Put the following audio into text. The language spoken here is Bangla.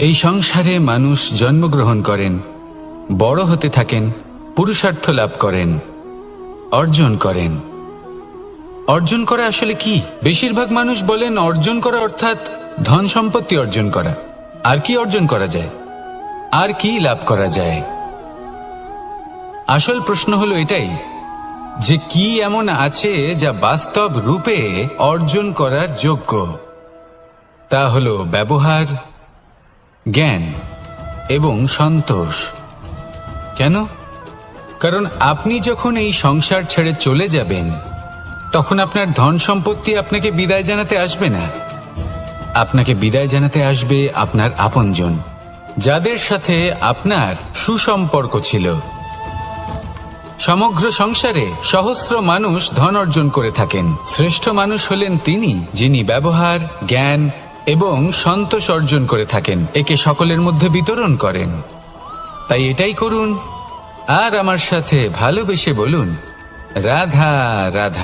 এই সংসারে মানুষ জন্মগ্রহণ করেন, বড় হতে থাকেন, পুরুষার্থ লাভ করেন, অর্জন করেন। অর্জন করা আসলে কি? বেশিরভাগ মানুষ বলেন অর্জন করা অর্থাৎ ধন সম্পত্তি অর্জন করা। আর কি অর্জন করা যায়? আর কি লাভ করা যায়? আসল প্রশ্ন হলো এটাই, যে কি এমন আছে যা বাস্তব রূপে অর্জন করার যোগ্য? তা হলো ব্যবহার জ্ঞান এবং সন্তোষ। কেন? কারণ আপনি যখন এই সংসার ছেড়ে চলে যাবেন, তখন আপনার ধন সম্পত্তি আপনাকে বিদায় জানাতে আসবে না। আপনাকে বিদায় জানাতে আসবে আপনার আপনজন, যাদের সাথে আপনার সুসম্পর্ক ছিল। সমগ্র সংসারে সহস্র মানুষ ধন অর্জন করে থাকেন। শ্রেষ্ঠ মানুষ হলেন তিনি, যিনি ব্যবহার, জ্ঞান এবং সন্তোষ অর্জন করে থাকেন, একে সকলের মধ্যে বিতরণ করেন। তাই এটাই করুন। আর আমার সাথে ভালোবেসে বলুন, রাধা রাধা।